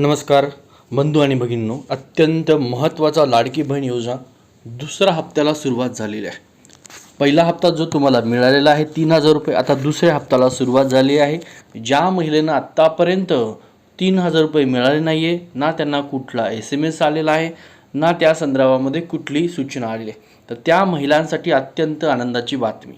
नमस्कार बंधू आणि भगिनींनो अत्यंत महत्त्वाचा लाडकी बहीण योजना दुसऱ्या हप्त्याला सुरुवात झालेली आहे. पहिला हप्ता जो तुम्हाला मिळालेला आहे तीन हजार रुपये. आता दुसऱ्या हप्त्याला सुरुवात झाली आहे. ज्या महिलेनं आत्तापर्यंत तीन हजार रुपये मिळाले नाही आहे ना त्यांना कुठला एस एम एस आलेला आहे ना त्या संदर्भामध्ये कुठलीही सूचना आलेली आहे. तर त्या महिलांसाठी अत्यंत आनंदाची बातमी.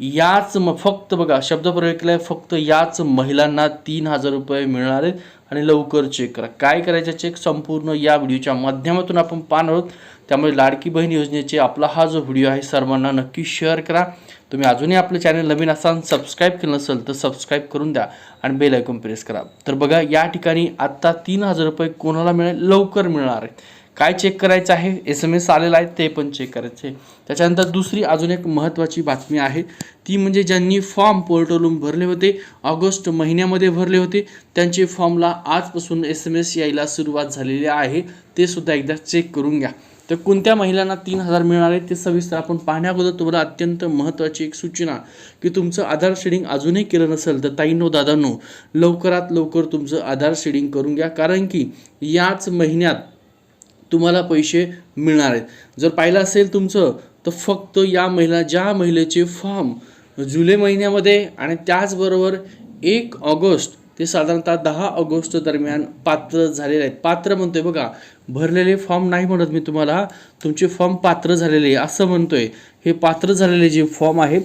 याच म फक्त बघा शब्दप्रयोग केला आहे फक्त याच महिलांना तीन हजार रुपये मिळणार आहेत आणि लवकर चेक करा. काय करायचं चेक संपूर्ण या व्हिडिओच्या माध्यमातून आपण पाहणार आहोत. त्यामुळे लाडकी बहीण योजनेचे आपला हा जो व्हिडिओ आहे सर्वांना नक्की शेअर करा. तुम्ही अजूनही आपलं चॅनल नवीन असाल सबस्क्राईब केलं नसेल तर सबस्क्राईब करून द्या आणि बेल आयकॉन प्रेस करा. तर बघा या ठिकाणी आत्ता तीन हजार रुपये कोणाला मिळेल? लवकर मिळणार आहेत काय चेक करायचं आहे? एस एम एस आलेला आहे ते पण चेक करायचे त्याच्यानंतर दुसरी अजून एक महत्त्वाची बातमी आहे. ती म्हणजे ज्यांनी फॉर्म पोर्टलवरून भरले होते ऑगस्ट महिन्यामध्ये भरले होते त्यांचे फॉर्मला आजपासून एस एम एस यायला सुरुवात झालेली आहे. ते सुद्धा एकदा चेक करून घ्या. तर कोणत्या महिलांना तीन हजार मिळणार आहे ते सविस्तर आपण पाहण्याअगोदर तुम्हाला अत्यंत महत्त्वाची एक सूचना की तुमचं आधार शेडिंग अजूनही केलं नसेल तर ताईंनो दादांनो लवकरात लवकर तुमचं आधार शेडिंग करून घ्या. कारण की याच महिन्यात तुम्हाला पैसे मिळणार आहेत. जर पाहिलं असेल तुमचं तर फक्त या महिला ज्या महिलेचे फॉर्म जुलै महिन्यामध्ये आणि त्याचबरोबर एक ऑगस्ट ते साधारणतः दहा ऑगस्ट दरम्यान पात्र झालेले आहेत. पात्र म्हणतोय बघा भरलेले फॉर्म नाही म्हणत मी तुम्हाला. तुमचे फॉर्म पात्र झालेले आहे असं म्हणतोय. हे पात्र झालेले जे फॉर्म आहेत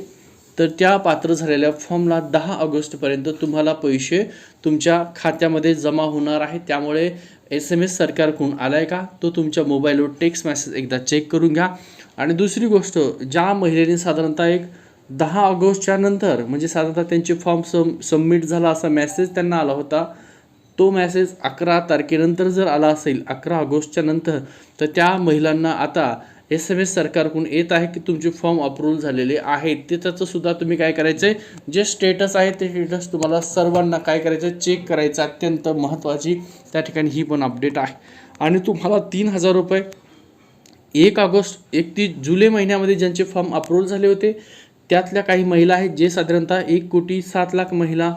तर त्या पात्र झालेल्या फॉर्मला दहा ऑगस्टपर्यंत तुम्हाला पैसे तुमच्या खात्यामध्ये जमा होणार आहे. त्यामुळे एस एम एस सरकारकडून आला आहे का? तो तुमच्या मोबाईलवर टेक्स्ट मेसेज एकदा चेक करून घ्या. आणि दुसरी गोष्ट ज्या महिलेने साधारणतः एक दहा ऑगस्टच्या नंतर म्हणजे साधारणतः त्यांचे फॉर्म सम सबमिट झाला असा मेसेज त्यांना आला होता तो मॅसेज अकरा तारखेनंतर जर आला असेल अकरा ऑगस्टच्या नंतर तर त्या महिलांना आता एस एम एस सरकारकडून येत आहे की तुमचे फॉर्म अप्रूव्ह झालेले आहेत. ते त्याचं सुद्धा तुम्ही काय करायचं आहे जे स्टेटस आहे ते स्टेटस तुम्हाला सर्वांना काय करायचं चेक करायचं अत्यंत महत्त्वाची त्या ठिकाणी ही पण अपडेट आहे. आणि तुम्हाला तीन हजार रुपये एक ऑगस्ट एकतीस जुलै महिन्यामध्ये ज्यांचे फॉर्म अप्रूव्ह झाले होते त्यातल्या काही महिला आहेत जे साधारणतः एक कोटी सात लाख महिला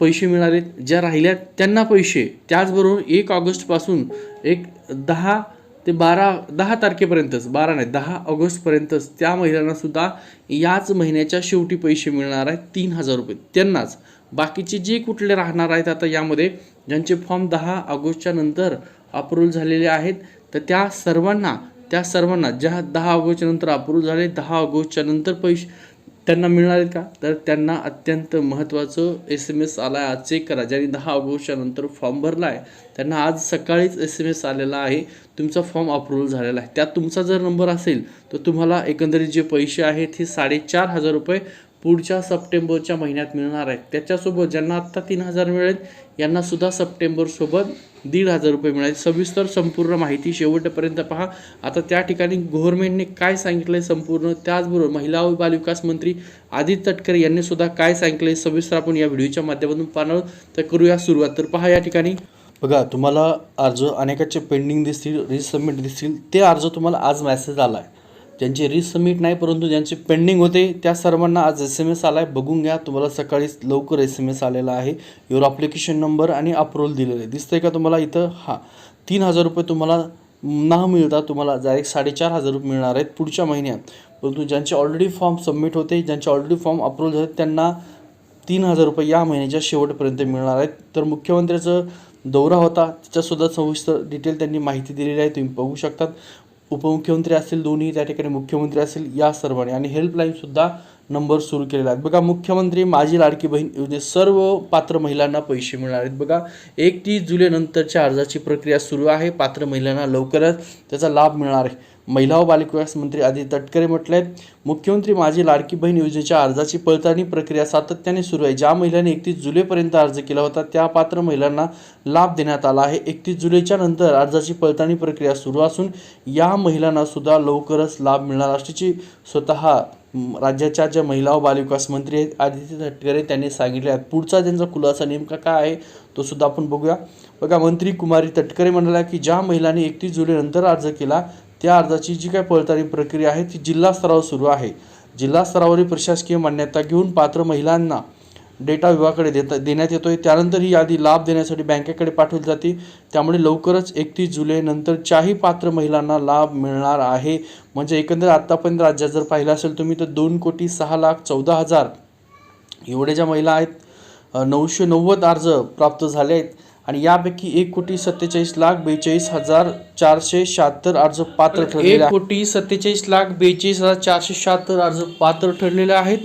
पैसे मिळालेत. ज्या राहिल्या त्यांना पैसे. त्याचबरोबर एक ऑगस्टपासून एक दहा ते बारा दहा तारखेपर्यंतच बारा नाही दहा ऑगस्टपर्यंतच त्या महिलांनासुद्धा याच महिन्याच्या शेवटी पैसे मिळणार आहेत तीन हजार रुपये. त्यांनाच. बाकीचे जे कुठले राहणार आहेत आता यामध्ये ज्यांचे फॉर्म दहा ऑगस्टच्या नंतर अप्रूव्ह झालेले आहेत तर त्या सर्वांना त्या सर्वांना ज्या दहा ऑगस्टच्या नंतर अप्रूव्ह झाले दहा ऑगस्टच्या नंतर पैसे त्यांना मिळणार आहेत का? तर त्यांना अत्यंत महत्त्वाचं एस एम एस आला आहे आज चेक करा. ज्यांनी दहा ऑगस्टच्यानंतर फॉर्म भरला आहे त्यांना आज सकाळीच एस एम एस आलेला आहे. तुमचा फॉर्म अप्रूव्हल झालेला आहे. त्यात तुमचा जर नंबर असेल तर तुम्हाला एकंदरीत जे पैसे आहेत हे साडेचार हजार रुपये पुढच्या सप्टेंबरच्या महिन्यात मिळणार आहेत. त्याच्यासोबत ज्यांना आत्ता तीन हजार मिळेल यांनासुद्धा सप्टेंबरसोबत दीड हजार रुपये मिळाले. सविस्तर संपूर्ण माहिती शेवटपर्यंत पहा. आता त्या ठिकाणी गव्हर्नमेंटने काय सांगितलं आहे संपूर्ण? त्याचबरोबर महिला व बालविकास मंत्री आदित्य तटकरे यांनी सुद्धा काय सांगितलं आहे सविस्तर आपण या व्हिडिओच्या माध्यमातून पाहणार तर करूया सुरुवात. तर पहा या ठिकाणी. बघा तुम्हाला अर्ज अनेकाचे पेंडिंग दिसतील रिसबमिट दिसतील. ते अर्ज तुम्हाला आज मेसेज आला आहे ज्यांचे रिसबमिट नाही परंतु ज्यांचे पेंडिंग होते त्या सर्वांना आज एस एम एस आला आहे बघून घ्या तुम्हाला सकाळीच लवकर एस एम एस आलेला आहे. युअर अप्लिकेशन नंबर आणि अप्रुवल दिलेलं. आहे दिसतंय का तुम्हाला इथं? हां. तीन हजार रुपये तुम्हाला न मिळता तुम्हाला डायरेक्ट साडेचार हजार रुपये मिळणार आहेत पुढच्या महिन्यात. परंतु ज्यांचे ऑलरेडी फॉर्म सबमिट होते ज्यांचे ऑलरेडी फॉर्म अप्रूव्ह झाले त्यांना तीन हजार रुपये या महिन्याच्या शेवटपर्यंत मिळणार आहेत. तर मुख्यमंत्र्याचं दौरा होता. त्याच्यासुद्धा सविस्तर डिटेल त्यांनी माहिती दिलेली आहे. तुम्ही बघू शकतात. उपमुख्यमंत्री असतील दोन्ही त्या ठिकाणी मुख्यमंत्री असतील या सर्वांनी. आणि हेल्पलाईनसुद्धा नंबर सुरू केलेला आहे बघा मुख्यमंत्री माझी लाडकी बहीण योजने सर्व पात्र महिलांना पैसे मिळणार आहेत. बघा एकतीस जुलैनंतरच्या अर्जाची प्रक्रिया सुरू आहे. पात्र महिलांना लवकरच त्याचा लाभ मिळणार आहे. महिला व बालविकास मंत्री आदित्य तटकरे म्हटले आहेत मुख्यमंत्री माझी लाडकी बहीण योजनेच्या अर्जाची पडताळणी प्रक्रिया सातत्याने सुरू आहे. ज्या महिलांनी एकतीस जुलैपर्यंत अर्ज केला होता त्या पात्र महिलांना लाभ देण्यात आला आहे. एकतीस जुलैच्या नंतर अर्जाची पडताळणी प्रक्रिया सुरू असून या महिलांना सुद्धा लवकरच लाभ मिळणार. असल्याची स्वतः राज्याच्या ज्या महिला व बालविकास मंत्री आहेत आदित्य तटकरे त्यांनी सांगितले आहेत. पुढचा त्यांचा खुलासा नेमका काय आहे तो सुद्धा आपण बघूया. बघा मंत्री कुमारी तटकरे म्हणाला की ज्या महिलांनी एकतीस जुलैनंतर अर्ज केला त्या अर्जाची जी काही पडताळणी प्रक्रिया आहे ती जिल्हा स्तरावर सुरू आहे. जिल्हा स्तरावरील प्रशासकीय मान्यता घेऊन पात्र महिलांना डेटा विभागाकडे देता देण्यात येतो आहे त्यानंतर ही यादी लाभ देण्यासाठी बँकेकडे पाठवली जाते. त्यामुळे लवकरच एकतीस जुलैनंतरच्याही पात्र महिलांना लाभ मिळणार आहे. म्हणजे एकंदर आत्तापर्यंत राज्यात जर पाहिलं असेल तुम्ही तर दोन कोटी सहा लाख चौदा हजार एवढ्या ज्या महिला आहेत नऊशे नव्वद अर्ज प्राप्त झाले आहेत. आणि यापैकी एक कोटी सत्तेचाळीस लाख बेचाळीस हजार चारशे शहात्तर अर्ज पात्र ठरलेले एक कोटी सत्तेचाळीस लाख बेचाळीस हजार चारशे शहात्तर अर्ज पात्र ठरलेले आहेत.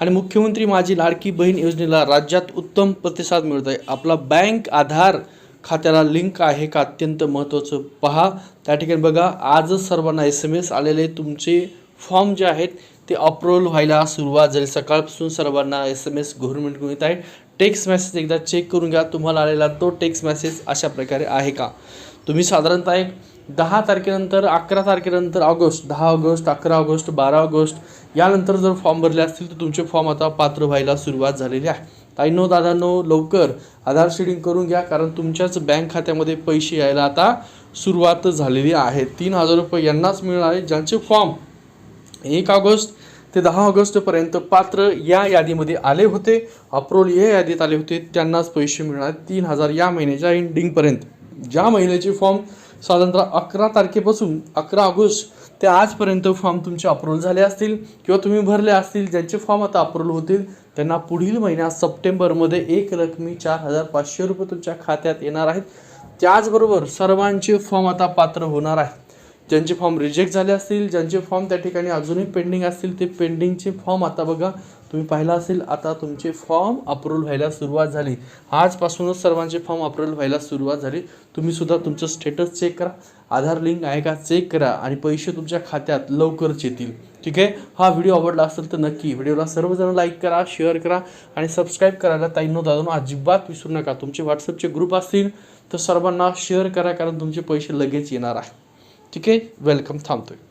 आणि मुख्यमंत्री माझी लाडकी बहीण योजनेला राज्यात उत्तम प्रतिसाद मिळत आहे आपला बँक आधार खात्याला लिंक आहे का अत्यंत महत्त्वाचं पहा. त्या ठिकाणी बघा आजच सर्वांना एस एम एस आलेले तुमचे फॉर्म जे आहेत ते अप्रूव्हल व्हायला सुरुवात झाली. सकाळपासून सर्वांना एस एम एस गव्हर्नमेंटकडून येत आहे. टेक्स्ट मेसेज एकदा चेक करून घ्या. तुम्हाला आलेला तो टेक्स्ट मेसेज अशा प्रकारे आहे का? तुम्ही साधारणतः एक दहा तारखेनंतर अकरा तारखेनंतर ऑगस्ट दहा ऑगस्ट अकरा ऑगस्ट बारा ऑगस्ट यानंतर जर फॉर्म भरले असतील तर तुमचे फॉर्म आता पात्र व्हायला सुरुवात झालेली आहे. ताईनो दादांनो लवकर आधार शेडिंग करून घ्या कारण तुमच्याच बँक खात्यामध्ये पैसे यायला आता सुरुवात झालेली आहे. तीन हजार रुपये यांनाच मिळणार आहे ज्यांचे फॉर्म एक ऑगस्ट ते दहा ऑगस्टपर्यंत पात्र या यादीमध्ये आले होते अप्रोल या यादीत आले होते त्यांनाच पैसे मिळणार तीन हजार या महिन्याच्या एंडिंगपर्यंत ज्या महिन्याचे फॉर्म साधारणतः अकरा तारखेपासून अकरा ऑगस्ट ते आजपर्यंत फॉर्म तुमचे अप्रूव्हल झाले असतील किंवा तुम्ही भरले असतील ज्यांचे फॉर्म आता अप्रूव्हल होतील त्यांना पुढील महिन्यात सप्टेंबरमध्ये एक रकमी चार हजार पाचशे रुपये तुमच्या खात्यात येणार आहेत. त्याचबरोबर सर्वांचे फॉर्म आता पात्र होणार आहेत. ज्यांचे फॉर्म रिजेक्ट झाले असतील ज्यांचे फॉर्म त्या ठिकाणी अजूनही पेंडिंग असतील ते पेंडिंगचे फॉर्म आता बघा तुम्ही पाहिला असेल आता तुमचे फॉर्म अप्रूव्हल व्हायला सुरुवात झाली. आजपासूनच सर्वांचे फॉर्म अप्रूव्हल व्हायला सुरुवात झाली. तुम्ही सुद्धा तुमचं स्टेटस चेक करा आधार लिंक आहे का चेक करा आणि पैसे तुमच्या खात्यात लवकरच येतील. ठीक आहे? हा व्हिडिओ आवडला असेल तर नक्की व्हिडिओला सर्वजण लाईक करा शेअर करा आणि सबस्क्राईब करायला ताईनो दादानो अजिबात विसरू नका. तुमचे व्हॉट्सअपचे ग्रुप असतील तर सर्वांना शेअर करा कारण तुमचे पैसे लगेच येणार आहे. ठीक आहे? वेलकम थांबतोय.